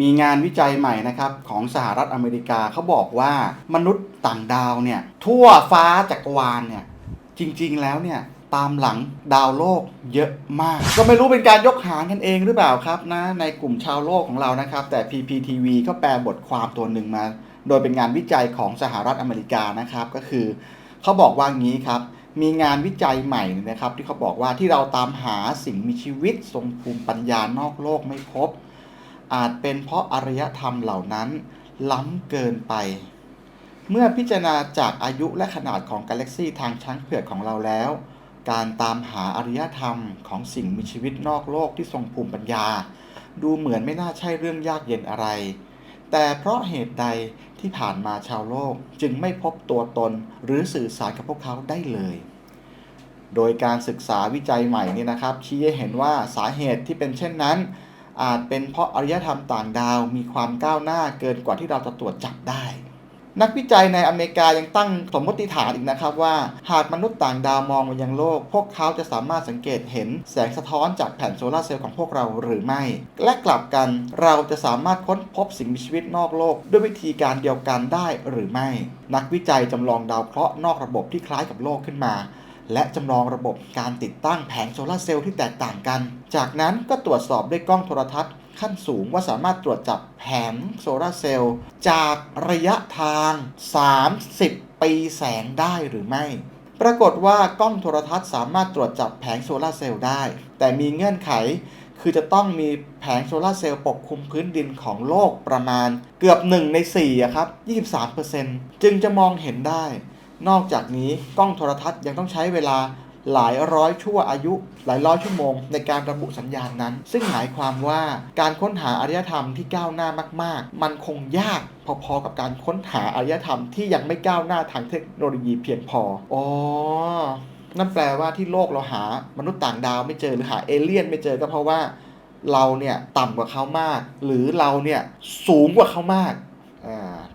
มีงานวิจัยใหม่นะครับของสหรัฐอเมริกาเขาบอกว่ามนุษย์ต่างดาวเนี่ยทั่วฟ้าจักรวาลเนี่ยจริงๆแล้วเนี่ยตามหลังดาวโลกเยอะมาก ก็ไม่รู้เป็นการยกหางกันเองหรือเปล่าครับนะในกลุ่มชาวโลกของเรานะครับ แต่ PPTV ก็แปลบทความตัวหนึ่งมา โดยเป็นงานวิจัยของสหรัฐอเมริกานะครับ ก็คือเขาบอกว่างี้ครับ มีงานวิจัยใหม่นะครับ ที่เขาบอกว่าที่เราตามหาสิ่งมีชีวิตทรงภูมิปัญญานอกโลกไม่พบ อาจเป็นเพราะอารยธรรมเหล่านั้นล้ำเกินไป เมื่อพิจารณาจากอายุและขนาดของกาแล็กซีทางช้างเผือกของเราแล้ว การตามหาอารยธรรมของสิ่งมีชีวิตนอกโลกที่ทรงภูมิปัญญา ดูเหมือนไม่น่าใช่เรื่องยากเย็นอะไร แต่เพราะเหตุใดที่ผ่านมาชาวโลกจึงไม่พบตัวตนหรือสื่อสารกับพวกเขาได้เลยโดยการศึกษาวิจัยใหม่นี้นะครับชี้ให้เห็นว่าสาเหตุที่เป็นเช่นนั้น อาจเป็นเพราะอารยธรรมต่างดาวมีความก้าวหน้าเกินกว่าที่เราจะตรวจจับได้ นักวิจัยในอเมริกายังตั้งสมมติฐานอีกนะครับว่า หากมนุษย์ต่างดาวมองมายังโลก พวกเขาจะสามารถสังเกตเห็นแสงสะท้อนจากแผ่นโซลาร์เซลล์ของพวกเราหรือไม่ และกลับกันเราจะสามารถค้นพบสิ่งมีชีวิตนอกโลก ด้วยวิธีการเดียวกันได้หรือไม่ นักวิจัยจำลองดาวเคราะห์นอกระบบที่คล้ายกับโลกขึ้นมา และจำลองระบบการติดตั้งแผงโซลาร์เซลล์ที่แตกต่างกัน จากนั้นก็ตรวจสอบด้วยกล้องโทรทัศน์ขั้นสูงว่าสามารถตรวจจับแผงโซลาร์เซลล์จากระยะทาง 30 ปีแสงได้หรือไม่ ปรากฏว่ากล้องโทรทัศน์สามารถตรวจจับแผงโซลาร์เซลล์ได้ แต่มีเงื่อนไข คือจะต้องมีแผงโซลาร์เซลล์ปกคลุมพื้นดินของโลกประมาณเกือบ 1 ใน4ครับ 23%จึงจะมองเห็นได้ นอกจากนี้กล้องโทรทัศน์ยังต้องใช้เวลาหลายร้อยชั่วอายุหลายร้อยชั่วโมง ในการระบุสัญญาณนั้น ซึ่งหมายความว่าการค้นหาอารยธรรมที่ก้าวหน้ามาก ๆ มันคงยากพอๆกับการค้นหาอารยธรรมที่ยังไม่ก้าวหน้าทางเทคโนโลยีเพียงพออ๋อนั่นแปลว่าที่โลกเราหามนุษย์ต่างดาวไม่เจอหรือหาเอเลี่ยนไม่เจอก็เพราะว่าเราเนี่ยต่ำกว่าเขามาก หรือเราเนี่ยสูงกว่าเขามาก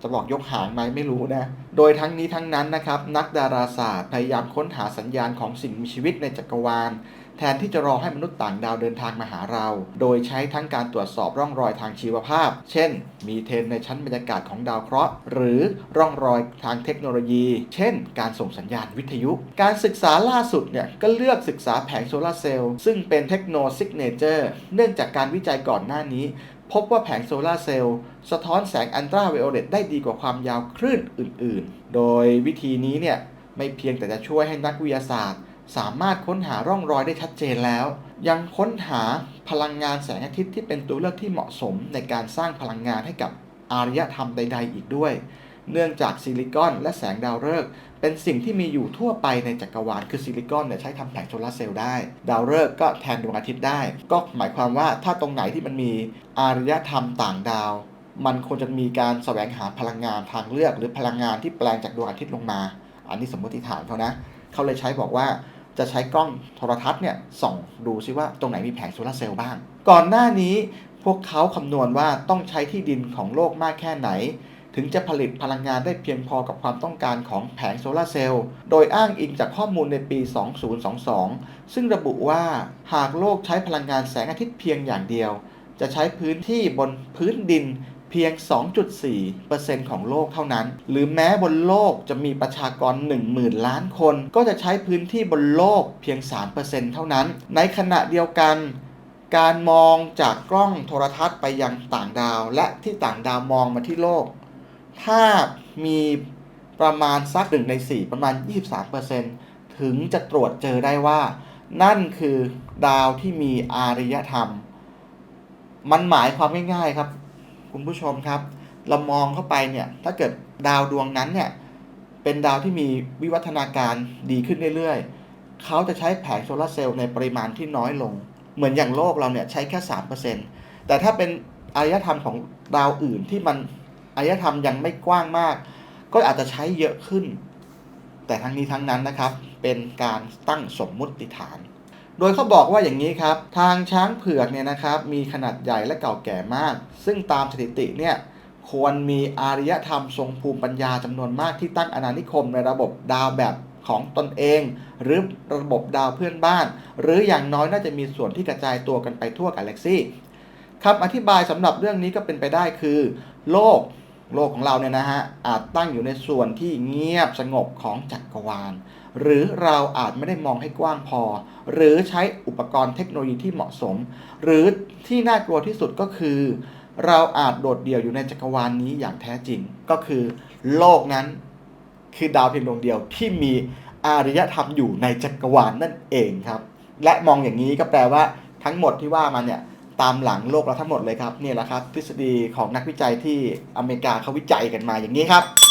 จะบอกยกหางไหมไม่รู้นะ โดยทั้งนี้ทั้งนั้นนะครับ นักดาราศาสตร์พยายามค้นหาสัญญาณของสิ่งมีชีวิตในจักรวาล แทนที่จะรอให้มนุษย์ต่างดาวเดินทางมาหาเรา โดยใช้ทั้งการตรวจสอบร่องรอยทางชีวภาพ เช่น มีเทนในชั้นบรรยากาศของดาวเคราะห์ หรือร่องรอยทางเทคโนโลยี เช่น การส่งสัญญาณวิทยุ การศึกษาล่าสุดเนี่ยก็เลือกศึกษาแผงโซลาร์เซลล์ซึ่งเป็นเทคโนซิกเนเจอร์เนื่องจากการวิจัยก่อนหน้านี้ พบว่าแผงโซลาร์เซลล์สะท้อนแสงอันตราไวโอเลตได้ดีกว่าความยาวคลื่นอื่น ๆ โดยวิธีนี้เนี่ยไม่เพียงแต่จะช่วยให้นักวิทยาศาสตร์ สามารถค้นหาร่องรอยได้ชัดเจนแล้ว ยังค้นหาพลังงานแสงอาทิตย์ที่เป็นตัวเลือกที่เหมาะสมในการสร้างพลังงานให้กับอารยธรรมใด ๆ อีกด้วย เนื่องจากซิลิคอนและแสงดาวฤกษ์ เป็นสิ่งที่มีอยู่ทั่วไปในจักรวาล คือซิลิคอนเนี่ยใช้ทำแผงโซลาร์เซลล์ได้ ดาวฤกษ์ก็แทนดวงอาทิตย์ได้ ก็หมายความว่าถ้าตรงไหนที่มันมีอารยธรรมต่างดาว มันควรจะมีการแสวงหาพลังงานทางเลือก หรือพลังงานที่แปลงจากดวงอาทิตย์ลงมา อันนี้สมมติฐานเขานะ เขาเลยใช้บอกว่าจะใช้กล้องโทรทัศน์เนี่ยส่องดูซิว่าตรงไหนมีแผงโซลาร์เซลล์บ้าง ก่อนหน้านี้พวกเขาคำนวณว่าต้องใช้ที่ดินของโลกมากแค่ไหน ถึงจะผลิตพลังงานได้เพียงพอกับความต้องการของแผงโซลาร์เซลล์ โดยอ้างอิงจากข้อมูลในปี 2022 ซึ่งระบุว่าหากโลกใช้พลังงานแสงอาทิตย์เพียงอย่างเดียว จะใช้พื้นที่บนพื้นดินเพียง 2.4%ของโลกเท่านั้น หรือแม้บนโลกจะมีประชากร 10,000 ล้านคน ก็จะใช้พื้นที่บนโลกเพียง 3%เท่านั้น ในขณะเดียวกัน การมองจากกล้องโทรทัศน์ไปยังต่างดาว และที่ต่างดาวมองมาที่โลก ถ้ามีประมาณสักหนึ่งใน 4 ประมาณ 23%ถึงจะตรวจเจอได้ว่า นั่นคือดาวที่มีอารยธรรม มันหมายความง่ายๆครับ คุณผู้ชมครับ เรามองเข้าไปเนี่ย ถ้าเกิดดาวดวงนั้นเนี่ย เป็นดาวที่มีวิวัฒนาการดีขึ้นเรื่อยๆ เขาจะใช้แผงโซลาร์เซลล์ในปริมาณที่น้อยลง เหมือนอย่างโลกเราเนี่ยใช้แค่ 3%แต่ถ้าเป็นอารยธรรมของดาวอื่นที่มัน อารยธรรมยังไม่กว้างมาก ก็อาจจะใช้เยอะขึ้น แต่ทั้งนี้ทั้งนั้นนะครับ เป็นการตั้งสมมุติฐาน โดยเขาบอกว่าอย่างนี้ครับ ทางช้างเผือกเนี่ยนะครับ มีขนาดใหญ่และเก่าแก่มาก ซึ่งตามสถิติเนี่ยควรมีอารยธรรมทรงภูมิปัญญาจำนวนมากที่ตั้งอาณานิคมในระบบดาวแบบของตนเอง หรือระบบดาวเพื่อนบ้าน หรืออย่างน้อยน่าจะมีส่วนที่กระจายตัวกันไปทั่วกาแล็กซี่คำอธิบายสำหรับเรื่องนี้ก็เป็นไปได้คือ โลก โลกของเราเนี่ยนะฮะอาจตั้งอยู่ในส่วนที่เงียบสงบของจักรวาล หรือเราอาจไม่ได้มองให้กว้างพอ หรือใช้อุปกรณ์เทคโนโลยีที่เหมาะสม หรือที่น่ากลัวที่สุดก็คือ เราอาจโดดเดี่ยวอยู่ในจักรวาลนี้อย่างแท้จริง ก็คือ โลกนั้นคือดาวเพียงดวงเดียวที่มีอารยธรรมอยู่ในจักรวาลนั่นเองครับ และมองอย่างนี้ก็แปลว่าทั้งหมดที่ว่ามาเนี่ย ตามหลังโลกเราทั้งหมดเลยครับนี่แหละครับทฤษฎีของนักวิจัยที่อเมริกาเขาวิจัยกันมาอย่างนี้ครับ